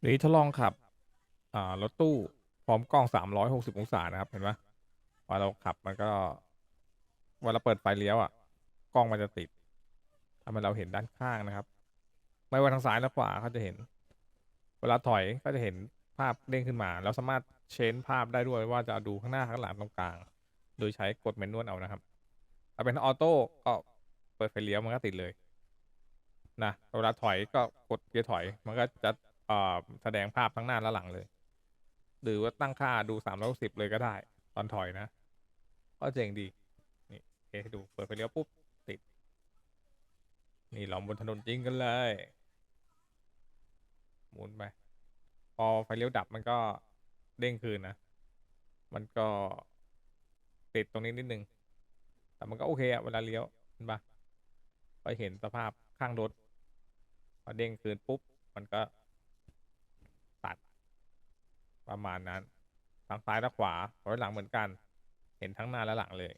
หรือทดลองขับ อ่ารถตู้พร้อมกล้อง360องศานะครับ เห็นไหมพอเราขับมันก็เวลาเปิดไฟเลี้ยวอะ กล้องมันจะติดทำให้เราเห็นด้านข้างนะครับ ไม่ว่าทางซ้ายและขวาเขาจะเห็น เวลาถอยก็จะเห็นภาพเด้งขึ้นมาเราสามารถเชนภาพได้ด้วยว่าจะดูข้างหน้าข้างหลังตรงกลาง โดยใช้กดเมนนวลเอานะครับถ้าเป็นออโต้ก็เปิดไฟเลี้ยวมันก็ติดเลยนะเวลาถอยก็กดเกียร์ถอย มันก็จะ แสดงภาพทั้งหน้าและหลังเลย หรือว่าตั้งค่าดูสามร้อยสิบเลยก็ได้ ตอนถอยนะ ก็เจ๋งดี นี่โอเคดู เปิดไฟเลี้ยวปุ๊บ ติด นี่เราบนถนนจริงกันเลย หมุนไป พอไฟเลี้ยวดับมันก็เด้งคืนนะ มันก็ติดตรงนี้นิดนึง แต่มันก็โอเคอะเวลาเลี้ยวเห็นปะก็เห็นสภาพข้างรถ พอเด้งคืนปุ๊บ มันก็ ประมาณนั้นทางซ้ายและขวาถอยหลังเหมือนกัน เห็นทั้งหน้าและหลังเลย